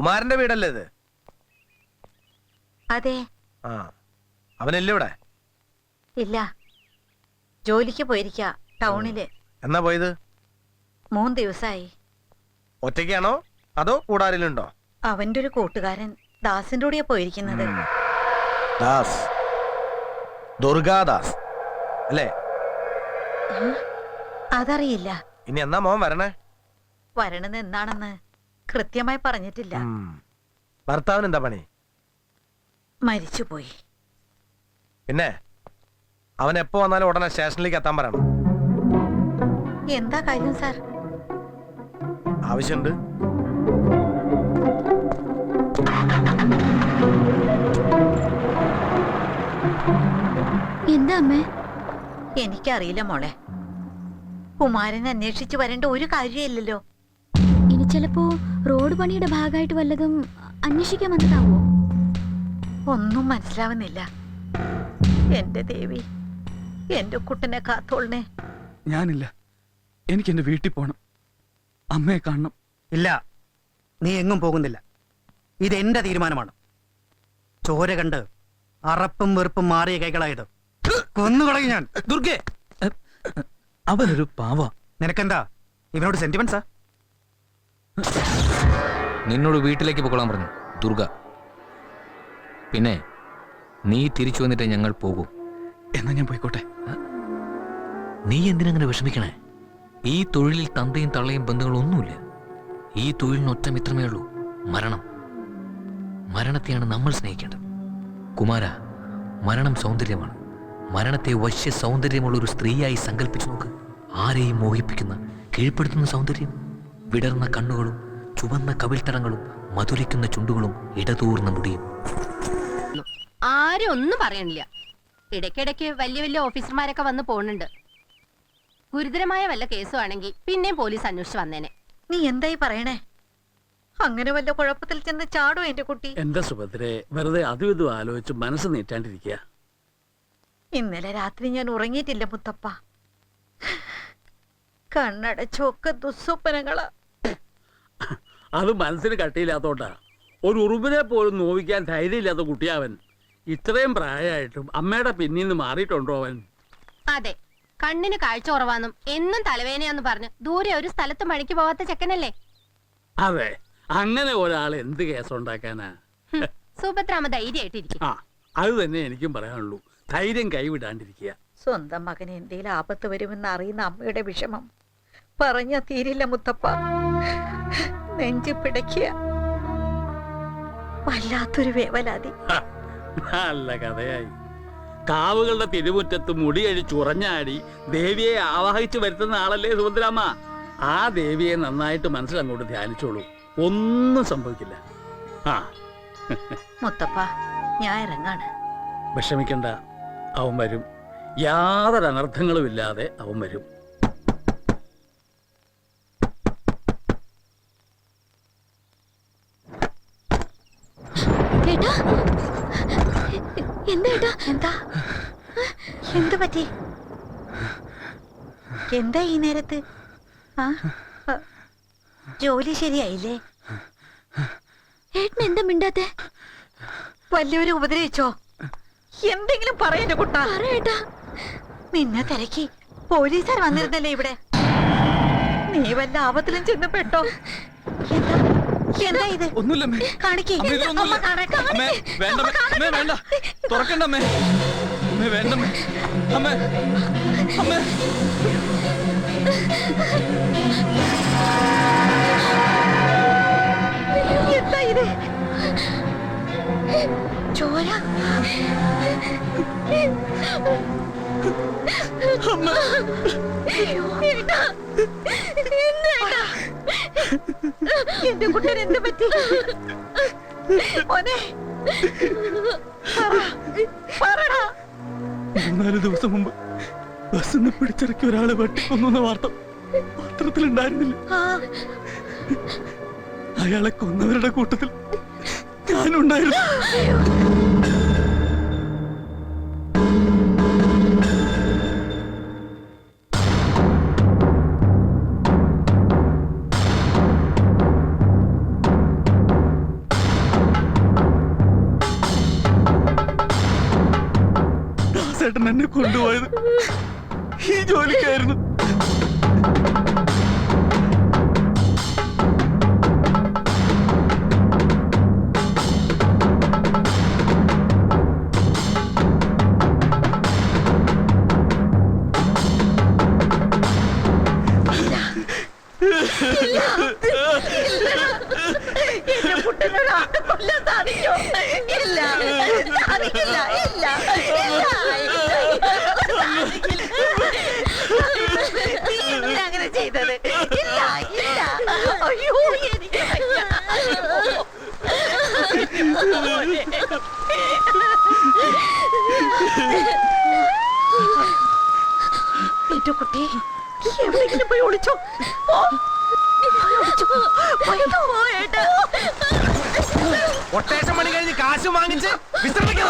കുമാരന്റെ വീടല്ലേ ഇത്? അതെ. ആ. അവനല്ലേ ഇവിടെ? ഇല്ല. ജോലിക്ക് പോയിരിക്ക ടൗണിൽ. എന്നാ പോയത്? മൂന്ന് ദിവസമായി ഒറ്റയ്ക്കാണോ? അതോ കൂടാരിലുണ്ടോ? അവന്റെ ഒരു കൂട്ടുകാരൻ ദാസിന്റെ കൂടെയാ പോയിരിക്കുന്നത്. ദാസ്. ദുർഗാദാസ് അല്ലേ? അതറിയില്ല. ഇനി എന്നാ മോൻ വരണേ? വരണത് എന്താണെന്ന് കൃത്യമായി പറഞ്ഞിട്ടില്ല. ഭർത്താവിന് എന്താ പണി? മരിച്ചുപോയി. പിന്നെ? അവൻ എപ്പോ വന്നാലും ഉടനെ സ്റ്റേഷനിലേക്ക് എത്താൻ പറയണം. എന്താ കാര്യം സാർ? ആവശ്യമുണ്ട്. എന്താ അമ്മേ? എനിക്കറിയില്ല മോളെ. കുമാരൻ അന്വേഷിച്ചു വരേണ്ട ഒരു കാര്യമില്ലല്ലോ. ചിലപ്പോ റോഡ് പണിയുടെ ഭാഗമായിട്ട് വല്ലതും അന്വേഷിക്കാൻ വന്നതാവോ? ഒന്നും മനസ്സിലാവുന്നില്ല. എന്റെ ദേവി എന്റെ കുട്ടനെ കാത്തോളിനെ. ഞാനില്ല. എനിക്ക് എന്റെ വീട്ടിൽ പോണം. അമ്മയെ കാണണം. ഇല്ല. നീ എങ്ങും പോകുന്നില്ല. ഇത് എന്റെ തീരുമാനമാണ്. ചോര കണ്ട് അറപ്പും വെറുപ്പും മാറിയ കൈകളായത്. കൊന്നുകളയും ഞാൻ. ദുർഗെ. അവനൊരു പാവ. നിനക്കെന്താ? ഇവനോട് സെന്റിമെന്റ്സാ നിന്നോട് വീട്ടിലേക്ക് പൊക്കോളാൻ പറഞ്ഞു. ദുർഗ. പിന്നെ നീ തിരിച്ചു വന്നിട്ട് ഞങ്ങൾ പോകും. എന്നാ ഞാൻ പോയിക്കോട്ടെ. നീ എന്തിനങ്ങനെ വിഷമിക്കണേ? ഈ തൊഴിലിൽ തന്തയും തള്ളയും ബന്ധങ്ങളൊന്നുമില്ല. ഈ തൊഴിലിന് ഒറ്റ മിത്രമേ ഉള്ളൂ. മരണം. മരണത്തെയാണ് നമ്മൾ സ്നേഹിക്കേണ്ടത്. കുമാര മരണം സൗന്ദര്യമാണ്. മരണത്തെ വശ്യ സൗന്ദര്യമുള്ള ഒരു സ്ത്രീയായി സങ്കല്പിച്ചു നോക്ക്. ആരെയും മോഹിപ്പിക്കുന്ന കീഴ്പ്പെടുത്തുന്ന സൗന്ദര്യം. വിടർന്ന കണ്ണുകളും ചുവന്ന കവിൾത്തടങ്ങളും മധുരിക്കുന്ന ചുണ്ടുകളും ഇടതൂർന്ന മുടിയും. ആരും ഒന്നും പറയണില്ല. ഇടയ്ക്കിടയ്ക്ക് വലിയ വലിയ ഓഫീസർമാരൊക്കെ വന്ന് പോണുണ്ട്. ഗുരുതരമായ വല്ല കേസും ആണെങ്കിൽ പിന്നെയും പോലീസ് അന്വേഷിച്ച് വന്നേനെ. നീ എന്തായി പറയണേ? അങ്ങനെ വല്ല കുഴപ്പത്തിൽ ചെന്ന് ചാടോ എന്റെ കുട്ടി? എന്താ സുഭദ്രെ വെറുതെ അതും ഇതും ആലോചിച്ച് മനസ്സ് നീറ്റാണ്ടിരിക്കുക ഇന്നലെ രാത്രി ഞാൻ ഉറങ്ങിയിട്ടില്ല മുത്തപ്പ. കണ്ണടച്ചൊക്കെ ദുസ്വപ്നങ്ങളാ. അത് മനസ്സിന് കട്ടിയില്ലാത്തോണ്ടാ. ഒരു ഉറുമ്പിനെ പോലും നോവിക്കാൻ ധൈര്യമില്ലാത്ത കുട്ടിയാവൻ. ഇത്രയും പ്രായമായിട്ടും അമ്മയുടെ പിന്നിൽ നിന്ന് മാറിയിട്ടുണ്ടോ അവൻ? അതെ. കണ്ണിന് കാഴ്ച കുറവാന്നും എന്നും തലവേനയാന്ന് പറഞ്ഞ് ദൂരെ ഒരു സ്ഥലത്ത് മണിക്ക് പോവാത്ത ചെക്കനല്ലേ? അതെ. അങ്ങനെ ഒരാൾ എന്ത് കേസുണ്ടാക്കാനാ? ഉണ്ടാക്കാനാ സുഭദ്രാമ ധൈര്യമായിട്ടിരിക്കും. ആ അത് തന്നെ എനിക്കും പറയാനുള്ളൂ. ധൈര്യം കൈവിടാണ്ടിരിക്കുക. സ്വന്തം മകന് എന്തെങ്കിലും ആപത്ത് വരുമെന്ന് അറിയുന്ന അമ്മയുടെ വിഷമം. പറഞ്ഞ തീരില്ല മുത്തപ്പ. നെഞ്ചു പിടയ്ക്കുക. വല്ലാത്തൊരു വേവലാതി. നല്ല കഥയായി. കാവുകളുടെ തിരുമുറ്റത്ത് മുടിയഴിച്ച് ഉറഞ്ഞാടി ദേവിയെ ആവാഹിച്ചു വരുത്തുന്ന ആളല്ലേ സുഭദ്രാമ്മ? ആ ദേവിയെ നന്നായിട്ട് മനസ്സിലങ്ങോട്ട് ധ്യാനിച്ചോളൂ. ഒന്നും സംഭവിക്കില്ല. ആ. മുത്തപ്പ ഞാൻ ഇറങ്ങാണ്. വിഷമിക്കണ്ട. അവൻ വരും. യാതൊരു അനർത്ഥങ്ങളും ഇല്ലാതെ അവൻ വരും ഏട്ടാ എന്താ ഏട്ടാ എന്താ എന്ത് പറ്റി എന്താ ഈ നേരത്ത്? ആ? ജോലി ശരിയായില്ലേ? ഏട്ടൻ എന്താ മിണ്ടാത്തെ? വലിയവരെ ഉപദ്രവിച്ചോ? എന്തെങ്കിലും പറയണ്ട കുട്ടാ. പറയട്ടാ. നിന്നെ തിരക്കി പോലീസുകാർ വന്നിരുന്നല്ലേ ഇവിടെ? നീ വല്ല ആപത്തിലും ചെന്ന് പെട്ടോ എന്താ? എന്താ ഇത്? ഒന്നുമില്ല അമ്മേ. കാണിക്കേ. വേണ്ട അമ്മേ. അമ്മേ, വേണ്ട അമ്മ അമ്മ. എന്താ ഇത്? ചോര? അമ്മ? എന്റെ കുട്ടൻ എന്ത് പറ്റി? മോനെ. പറ. പറടാ. മൂന്നാൽ ദിവസം മുമ്പ് ബസ്സിന്ന് പിടിച്ചിറക്കി ഒരാളെ വെട്ടിക്കൊന്ന വാർത്ത പത്രത്തിലുണ്ടായിരുന്നില്ല. ഉണ്ടായിരുന്നില്ല അയാളെ കൊന്നവരുടെ കൂട്ടത്തിൽ ഞാനുണ്ടായിരുന്നു. എന്നെ കൊണ്ടുപോയത്. ഈ ജോലിക്കായിരുന്നു. കുട്ടി എവിടെയെങ്കിലും പോയി ഒളിച്ചോ. ഒട്ടേഷൻ മണി കഴിഞ്ഞ് കാശ് വാങ്ങിച്ച് വിശ്രമിക്കാൻ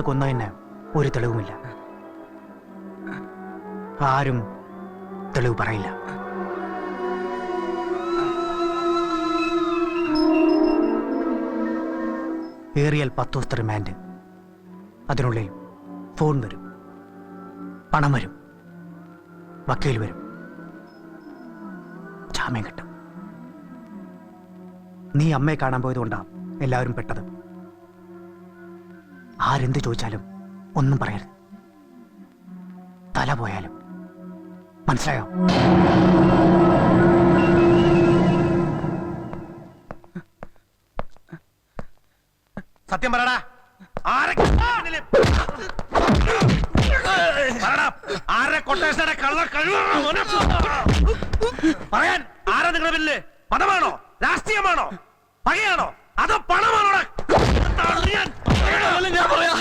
നമ്മൾ കൊന്നതിന് ഒരു തെളിവുമില്ല. ആരും തെളിവ് പറയില്ല. ഏറിയാൽ പത്ത് ദിവസത്തെ റിമാൻഡ്. അതിനുള്ളിൽ ഫോൺ വരും. പണം വരും. വക്കീൽ വരും. ജാമ്യം കിട്ടും. നീ അമ്മയെ കാണാൻ പോയതുകൊണ്ടാണ് എല്ലാവരും പെട്ടത്. ആരെന്ത് ചോദിച്ചാലും ഒന്നും പറയരുത്. തല പോയാലും. മനസ്സിലായോ? സത്യം പറടാ. ആരെ കൊട്ടേഷനെ? പറയാൻ ആരാ നിങ്ങളുടെ പിന്നിൽ? മതമാണോ രാഷ്ട്രീയമാണോ? പകയാണോ? അതോ പണമാണോ തള്ളിയാൻ. ഞാൻ പറയാം.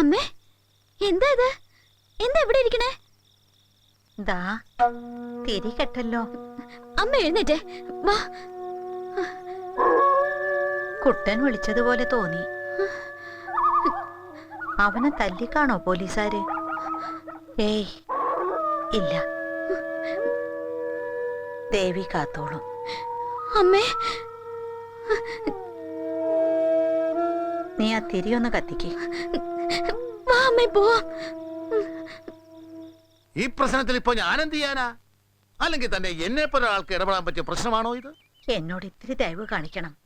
അമ്മേ എന്താ ഇത്? എന്താ ഇവിടെ ഇരിക്കണേ? ദാ തിരി കെട്ടല്ലോ. അമ്മ എഴുന്നേറ്റേ. വാ. കുട്ടൻ വിളിച്ചതുപോലെ തോന്നി. അവനെ തല്ലിക്കാണോ പോലീസാര്? ഏയ് ഇല്ല. ദേവി കാത്തോളും. അമ്മേ. നീ ആ തിരിയൊന്ന് കത്തിക്കേ. ഈ പ്രശ്നത്തിൽ ഇപ്പൊ ഞാൻ എന്ത് ചെയ്യാനാ? അല്ലെങ്കിൽ തന്നെ എന്നെ പോലെ ആൾക്ക് ഇടപെടാൻ പറ്റിയ പ്രശ്നമാണോ ഇത്? എന്നോട് ഇത്തിരി ദയവ് കാണിക്കണം.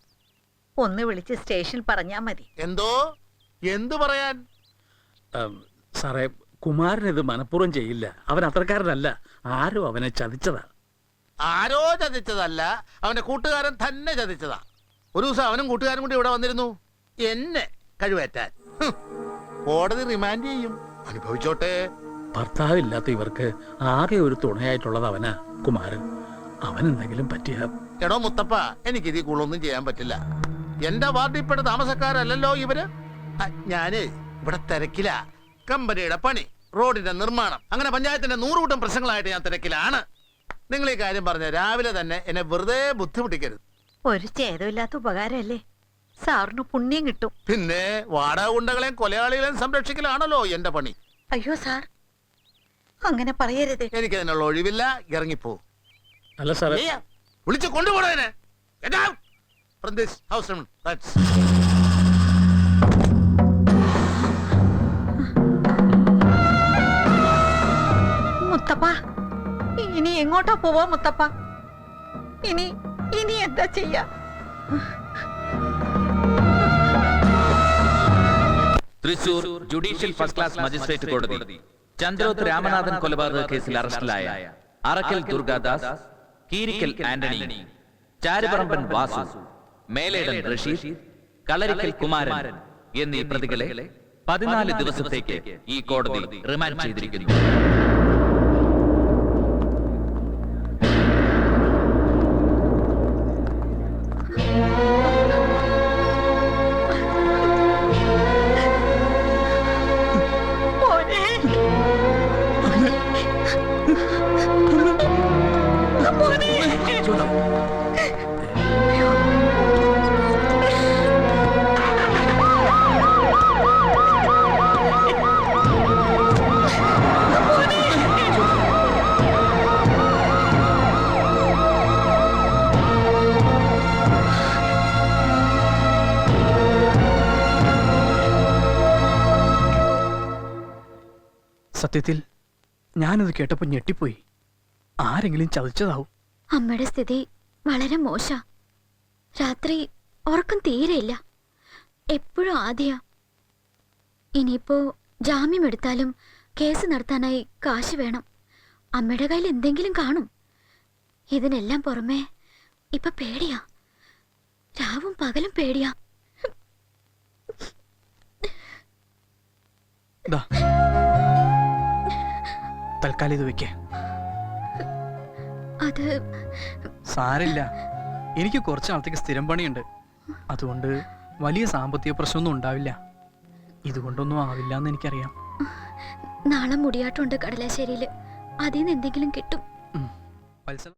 ഒന്ന് വിളിച്ച് സ്റ്റേഷനിൽ പറഞ്ഞാ മതി. എന്തോ? എന്തു പറയാൻ? സാറേ കുമാരൻ ഇത് മനഃപൂർവം ചെയ്യില്ല. അവൻ അത്രക്കാരനല്ല ആരോ അവനെ ചതിച്ചതാ. ആരോ ചതിച്ചതല്ല അവന്റെ കൂട്ടുകാരൻ തന്നെ ചതിച്ചതാ. ഒരു ദിവസം അവനും കൂട്ടുകാരും കൂടി ഇവിടെ വന്നിരുന്നു. എന്നെ കഴിവേറ്റാൻ. കോടതി റിമാൻഡ് ചെയ്യും. അനുഭവിച്ചോട്ടെ. ഭർത്താവില്ലാത്ത ഇവർക്ക് ആകെ ഒരു തുണയായിട്ടുള്ളത് അവനാ കുമാരൻ. അവൻ എന്തെങ്കിലും പറ്റിയ. എടോ മുത്തപ്പ എനിക്ക് ഇതിൽ കൂടുതലൊന്നും ചെയ്യാൻ പറ്റില്ല. എന്റെ വാർഡിൽപ്പെട്ട താമസക്കാരല്ലല്ലോ ഇവർ? ഞാനേ ഞാൻ ഇവിടെ തിരക്കില. കമ്പനിയുടെ പണി റോഡിന്റെ നിർമ്മാണം അങ്ങനെ പഞ്ചായത്തിന്റെ നൂറുകൂട്ടം പ്രശ്നങ്ങളായിട്ട് ഞാൻ തിരക്കിലാണ്. നിങ്ങൾ ഈ കാര്യം പറഞ്ഞ രാവിലെ തന്നെ എന്നെ വെറുതെ ബുദ്ധിമുട്ടിക്കരുത്. ഒരു ഛേദമില്ലാത്ത ഉപകാരമല്ലേ? സാറിന് പുണ്യം കിട്ടും. പിന്നെ വാടാകുണ്ടകളെയും കൊലയാളികളെയും സംരക്ഷിക്കലാണല്ലോ എന്റെ പണി. അയ്യോ സാർ. അങ്ങനെ പറയരുത്. എനിക്ക് അതിനുള്ള ഒഴിവില്ല. ഇറങ്ങിപ്പോ. അല്ല സാറേ. വിളിച്ചു. That's മുത്തപ്പ ഇനി എങ്ങോട്ടാ പോവാ മുത്തപ്പ? ഇനി ഇനി എന്താ ചെയ്യാ? Thrissur judicial first class magistrate കോടതി. ചന്ദ്രോത് രാമനാഥൻ കൊലപാതക കേസിൽ അറസ്റ്റിലായ അറക്കൽ ദുർഗാദാസ് കീരിക്കൽ ആന്റണി ചാരുപറമ്പൻ വാസു മേലേടൻ റഷീദ് കളരിക്കൽ കുമാരൻ എന്നീ പ്രതികളെ പതിനാല് ദിവസത്തേക്ക് ഈ കോടതി റിമാൻഡ് ചെയ്തിരിക്കുന്നു. സത്യത്തിൽ ഞാനത് കേട്ടപ്പോൾ ഞെട്ടിപ്പോയി. ആരെങ്കിലും ചതിച്ചതാവും. അമ്മയുടെ സ്ഥിതി വളരെ മോശ. രാത്രി ഉറക്കം തീരെയില്ല എപ്പോഴും ആദ്യ. ഇനിയിപ്പോ ജാമ്യം എടുത്താലും കേസ് നടത്താനായി കാശ് വേണം. അമ്മയുടെ കയ്യിൽ എന്തെങ്കിലും കാണും. ഇതിനെല്ലാം പുറമേ ഇപ്പൊ പേടിയാ. രാവും പകലും പേടിയാ. ദാ. തൽക്കാലം ഇത് വെക്കേ. അത് സാരില്ല എനിക്ക് കുറച്ച് നാളത്തേക്ക് സ്ഥിരം പണിയുണ്ട്. അതുകൊണ്ട് വലിയ സാമ്പത്തിക പ്രശ്നമൊന്നും ഉണ്ടാവില്ല. ഇതുകൊണ്ടൊന്നും ആവില്ല എന്ന് എനിക്കറിയാം. നാളെ മുടിയാട്ടുണ്ട് കടലാശ്ശേരിയിൽ അതിൽ നിന്ന് എന്തെങ്കിലും കിട്ടും. വത്സല